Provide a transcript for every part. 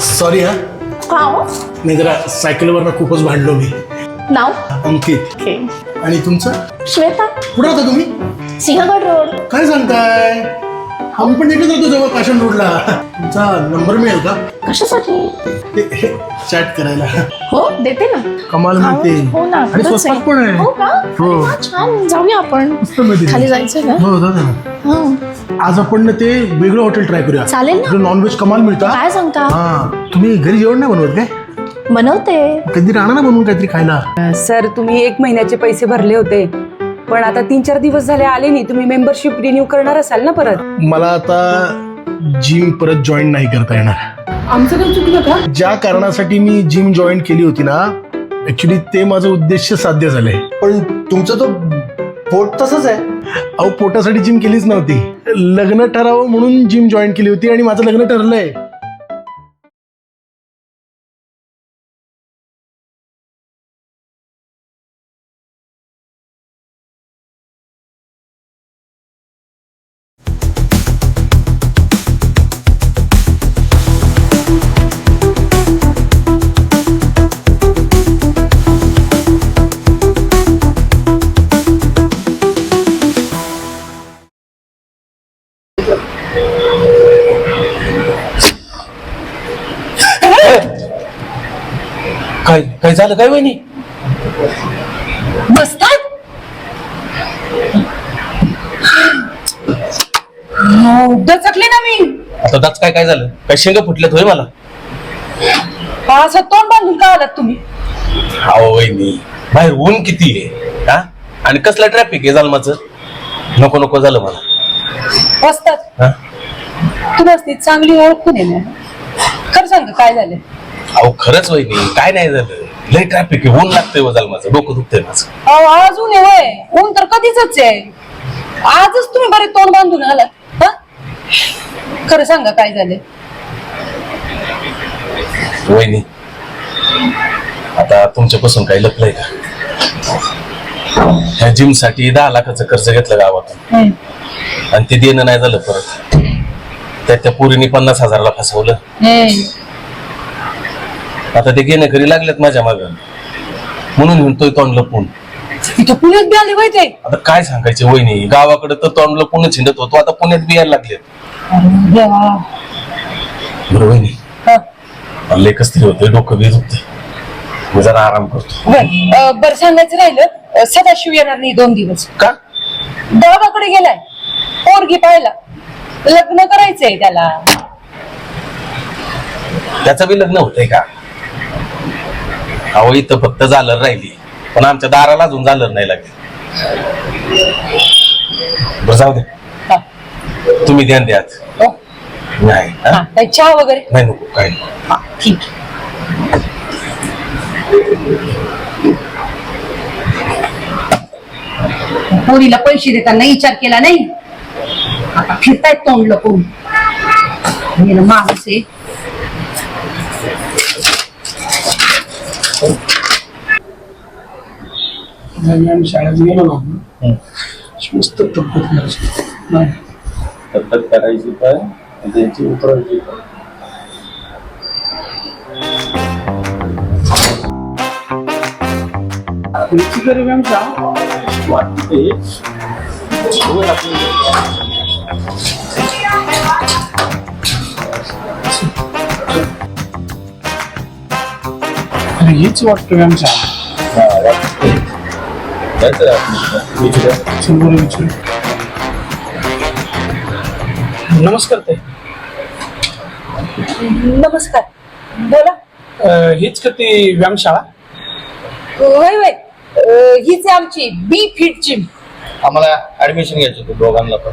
Sorry हा? का हो नाही जरा सायकलवर खूपच भांडलो मी. नाव? अंकित. ओके. आणि तुमचं? श्वेता. कुठं होता तुम्ही? सिंहगड रोड. काय सांगताय? आम्ही पण एकच राहतो जवळ पाषाण रोडला. तुमचा नंबर मिळेल का? कशासाठी? ते चॅट करायला. हो देते ना. कमाल मिळते हो ना. आणि खरंच स्वस्तात. पण आहे. हो का? हो. अरे वा, छान. जाऊया आपण. मस्त मिळते खाली जायचं ना? हो जाऊ दे ना. हं. आज आपण ना ते वेगळं हॉटेल ट्राय करूया. चालेल ना. नॉनव्हेज कमाल मिळतं. काय सांगता? हा तुम्ही घरी जेवण नाही बनवत काय? बनवते. कधी राहणार ना बनवून काहीतरी खायला? सर तुम्ही एक महिन्याचे पैसे भरले होते. पण आता तीन चार दिवस झाले आले नाही. तुम्ही मेंबरशिप रिन्यू करणार असाल ना परत? मला आता जिम परत जॉईन नाही करता येणार. आमचं काही चुकलं का? ज्या कारणासाठी मी जिम जॉईन केली होती ना ऍक्च्युली ते माझं उद्देश साध्य झालंय. पण तुमचं तो पोट तसंच आहे. अहो पोटासाठी जिम केलीच नव्हती. लग्न ठरावं म्हणून जिम जॉईन केली होती आणि माझं लग्न ठरलंय. काय काय झालं काय वहिनी? बसतात? दचकले ना मी. आता दाच काय काय झालं? काय शेंगा फुटल्यात होय मला? असं तोंड बांधून का आलात तुम्ही? अहो वहिनी बाहेर ऊन किती आहे हा? आणि कसला ट्रॅफिक आहे जालमाचं? नको नको झालं मला. बसतात. हा? तुला ती चांगली ओळखून आहे ना खरं सांग काय झालं अहो खरंच वहिनी काय नाही झालं. लय ट्रॅफिक आहे ऊन लागतंय व जालमाचं डोकं दुखतंय माझं. अहो, आज ऊन आहे होय ऊन तर कधीच आहे. आजच तुम्ही बरे तोंड बांधून आलात हा? खरं सांगा काय झालं वहिनी आता तुमच्यापासून काही लपलंय का? ह्या जिमसाठी दहा लाखाचं कर्ज घेतलं गावातून. आणि ते देणं नाही झालं परत. त्यात त्या पोरीने पन्नास हजाराला फसवलं. आता ते घेणे घरी लागलेत माझ्या माग. म्हणून म्हणतोय तोंड लपून. इथं पुण्यात बी आले माहिती आहे आता काय सांगायचे वहिनी? गावाकडे तर तोंड लपून हिंडत होतो आता पुण्यात बी यायला लागलेत. देवा. बरं वहिनी हा. मला एकच तरी होतंय डोकं बी दुखतंय. मी जरा आराम करतो. बर अं, बरं सांगायचं राहिलं अं, सदाशिव येणार नाही दोन दिवस. का? गावाकडे गेलाय पोरगी पाहिला लग्न करायचंय त्याला. त्याचं बी लग्न होतंय का? अहो इथं फक्त झालं राहिली पण आमच्या दाराला अजून झालं नाही लागेल बरं जाऊ दे हा. तुम्ही ध्यान द्यात हो. नाही हा? हा, काही चहा वगैरे नाही नको काय. हा, ठीक आहे. पोरीला पैसे देताना विचार केला नाही आता फिरतायत तोंड लपून माणूस आहे आम्ही शाळेत गेलो ना मस्त तब्येत करायची. तब्येत करायची काय आणि त्यांची उतरायची काय तुमची तरी मॅम शाळा वाटते अरे हीच वाटतं मॅम शाळा नमस्कार ताई. नमस्कार. बोला. अं, हीच का ती व्यायामशाळा? होय होय. अं, हीच आहे आमची बी फिट जिम. आम्हाला ऍडमिशन घ्यायचं होतं दोघांना पण.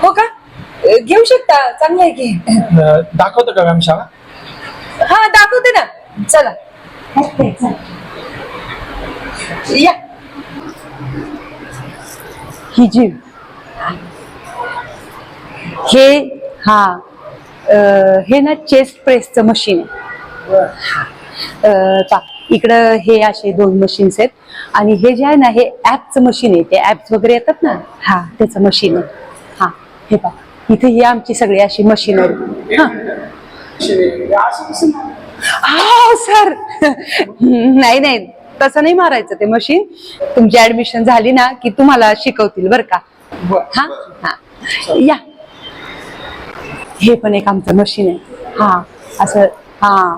हो का? अं, घेऊ शकता चांगलं आहे की. अं, दाखवतं का व्यायामशाळा? हा दाखवते ना. चला. या. ही जीव हे हा हे ना चेस्ट प्रेसचं मशीन आहे. इकडं हे असे दोन मशीन्स आहेत. आणि हे जे आहे ना हे ऍपचं मशीन आहे. ते ऍप्स वगैरे येतात ना? हा त्याचं मशीन आहे. हा हे पा इथे ही आमची सगळी अशी मशीनरी हा. हो सर नाही नाही. तसं नाही मारायचं ते मशीन तुमची ऍडमिशन झाली ना की तुम्हाला शिकवतील बर का? हा? हा. या. हे पण एक आमचं मशीन आहे. हा. असं हा.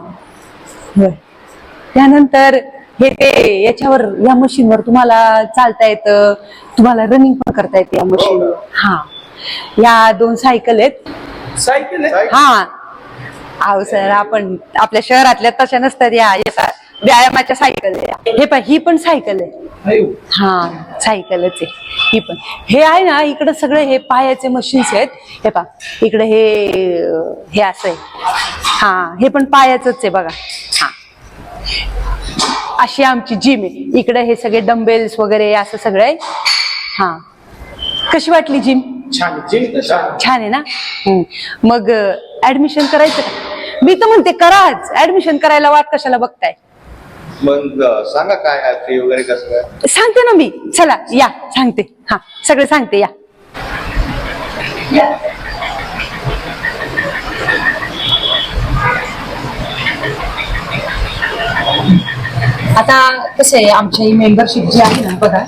त्यानंतर हे ते याच्यावर या मशीनवर तुम्हाला चालता येतं. तुम्हाला रनिंग पण करता येते या मशीनवर हा. या दोन सायकल आहेत. सायकल हा. अहो सर आपण आपल्या शहरातल्या तशा नसतात या. या व्यायामाच्या सायकल आहे. हे पण ही पण सायकल आहे. हा सायकलच आहे. ही पण. हे आहे ना इकडे सगळे हे पायाचे मशीन्स आहेत. हे पा इकडे हे हे असं आहे. हा हे पण पायाच आहे बघा. हा. अशी आमची जिम आहे. इकडे हे सगळे डंबेल्स वगैरे असं सगळं आहे. हा. कशी वाटली जिम छान आहे. ना. मग ऍडमिशन करायचं का? मी तर म्हणते कराच ऍडमिशन करायला वाट कशाला बघताय? मग सांगा काय आहे वगैरे कसं काय? सांगते ना मी. चला या. सांगते. हा सगळे सांगते या. आता कसं आहे आमची मेंबरशिप जी आहे ना बघा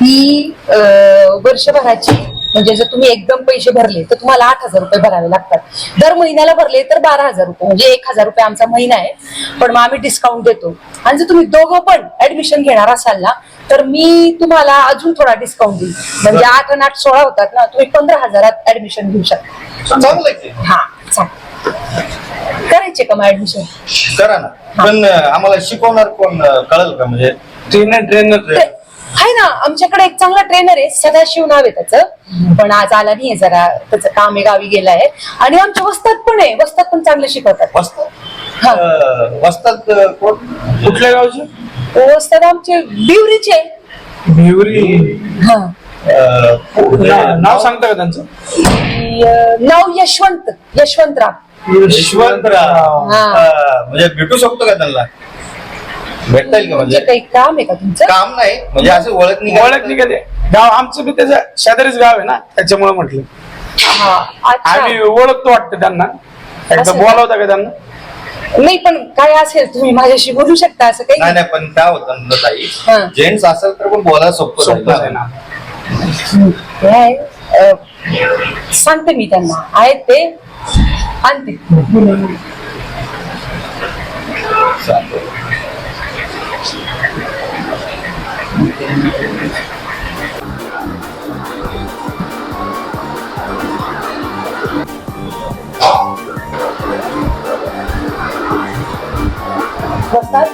ती वर्षभराची म्हणजे जर तुम्ही एकदम पैसे भरले तर तुम्हाला आठ हजार रुपये भरावे लागतात. दर महिन्याला भरले तर बारा हजार रुपये म्हणजे एक हजार रुपये आमचा महिना आहे. पण मग आम्ही डिस्काउंट देतो. आणि जर तुम्ही दोघं पण ऍडमिशन घेणार असाल ना तर मी तुम्हाला अजून थोडा डिस्काउंट देईल म्हणजे आठ आणि आठ सोळा होतात ना तुम्ही पंधरा हजारात ऍडमिशन घेऊ शकता. चांगलं आहे की. हा करायचे का मग ऍडमिशन करा ना. पण आम्हाला शिकवणार कोण कळेल का? म्हणजे ट्रेनर ट्रेनर आहे ना आमच्याकडे एक चांगला ट्रेनर आहे सदाशिव नाव आहे त्याचं. पण आज आला नाहीये जरा त्याचं काम आहे गावी गेलाय. आणि आमच्या वस्तात पण आहे वस्तात पण चांगलं शिकवतात. वस्तात? हा. कोण? कुठल्या गावचे? वस्तात आमचे बिवरीचे भिवरी हा. अं, ना- नाव सांगता का त्यांचं? अं, नाव यशवंत यशवंतराव. यशवंतराव. हा. अं, म्हणजे भेटू शकतो का त्यांना? भेटता येईल का म्हणजे? काही काम आहे का तुमचं? काम नाही म्हणजे असं ओळख नाही ओळख नाही का ते गाव आमचं बी त्याचं शेजारीच गाव आहे ना त्याच्यामुळे म्हटलं. हा, अच्छा. आम्ही ओळखतो वाटतं त्यांना. एकदा असं का? बोलावता का त्यांना? नाही पण काय असेल तुम्ही माझ्याशी बोलू शकता असं काही? नाही नाही पण काय होतं ना ताई हा. जेंट्स असेल तर पण बोलायला सोपं सोपंच आहे ना. हे अं, सांगते मी त्यांना. आहेत ते आणते. चालेल. वस्तात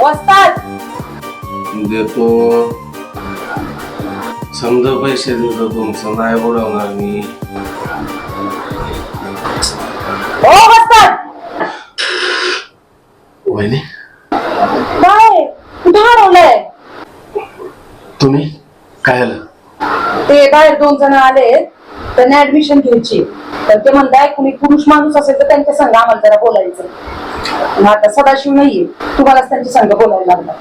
वस्तात देतो समजा पैसे देतो तुमचं नाही बुडवणार मी बाहेर दोन जण आले त्यांना ऍडमिशन घ्यायची. तर ते म्हणताय कुणी पुरुष माणूस असेल तर त्यांच्या संघ आम्हाला जरा बोलायचं. आता सदाशिव नाहीये. तुम्हालाच त्यांच्या संघ बोलायला लागला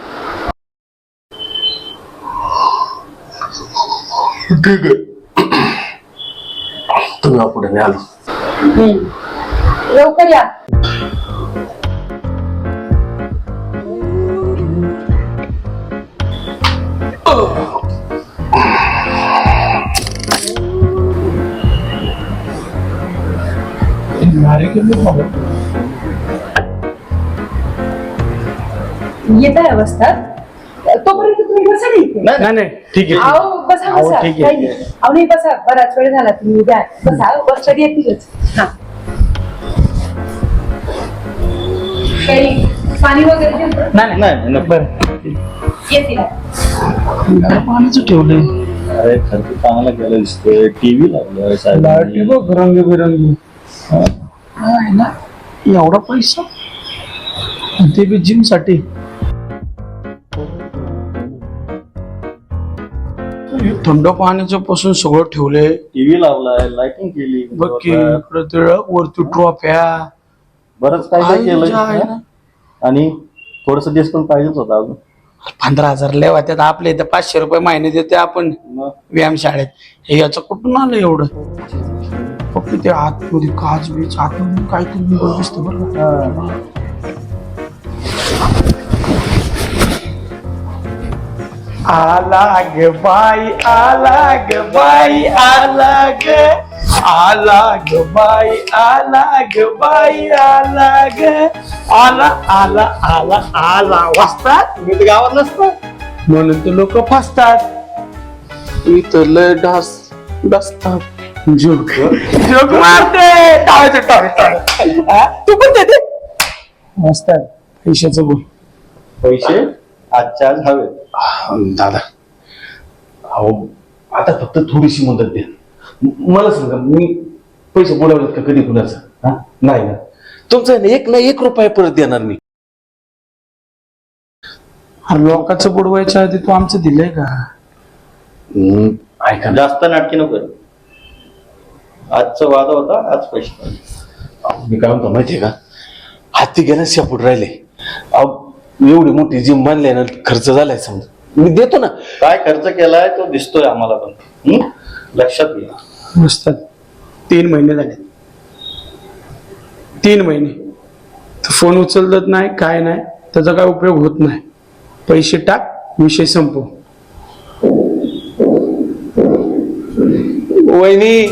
ठीक आहे. तुम्ही पुढे नाही आलो लवकर या. येत आहे अवस्थात तोपर्यंत तुम्ही बसा नाही इथे. नाही, नाही नाही ठीक आहे. अहो बसा अहो, बसा. ठीक आहे, काही नाही. अहो नाही बसा. बराच वेळ झाला तुम्ही उद्या बसा येतीलच. हा. काही पाणी वगैरे देतो? नाही नाही नाही नाही. बरं. येतील. ठेवलंय? अरे खर्च चांगला केला दिसतोय. टीव्ही लावलाय लाईटी साहेबांनी. बघ रंगबिरंगी. आहे ना? एवढा पैसा? आणि ते बी जिमसाठी. थंड पाण्याचं पासून सगळं ठेवलंय टीव्ही लावलाय लाइटिंग केली. बघ की इकडं ते वरती ट्रॉफ्या बरंच काय काय आईच्या केलं आहे ना. आणि थोडस डिस्काउंट पाहिजेच होता अजून. पंधरा हजार लेवा त्यात आपल्या इथं पाचशे रुपये महिने देते आपण. मग? व्यायाम शाळेत. हे याचं कुठून आलं एवढं? पप्पी ते आतमध्ये काच बीच आतमध्ये काहीतरी निघून दिसतं बरं का आला ग बाई आला ग बाई आला ग आला ग बाई आला ग बाई आला ग आला आला आला आला वाजतात मी तर गावात नसतो म्हणून तर लोक फसतात इथं लय डास डसतात जोक. जोक मारते. टाळते टाळे टाळे. हा? तू पण देते वाजतात पैशाचं बोल. पैसे आजच्या आज हवे. दादा. अहो आता फक्त थोडीशी मदत द्या. मला सांगा मी पैसे बोलावलेत का कधी कुणाचं? हा? नाही ना. तुमचं आहे ना एक ना एक रुपया परत देणार मी. लोकांचं बुडवायच्या आधी तू आमचं दिलंय का? ऐका ना. जास्त नाटकी नको. करू. आजचा वादा होता आज पैसे. अहो, मी काय म्हणतो माहितीये का? हाती गेला शेपूट राहिले. अहो एवढी मोठी जिम बांधली ना खर्च झालाय समजा. मी देतो ना. काय खर्च केलाय तो दिसतोय आम्हाला पण. हं? लक्षात घ्या. नुसतं तीन महिने झाले. तीन महिने. तू फोन उचलत नाही काय नाही त्याचा काय उपयोग होत नाही. पैसे टाक विषय संपव. वहिनी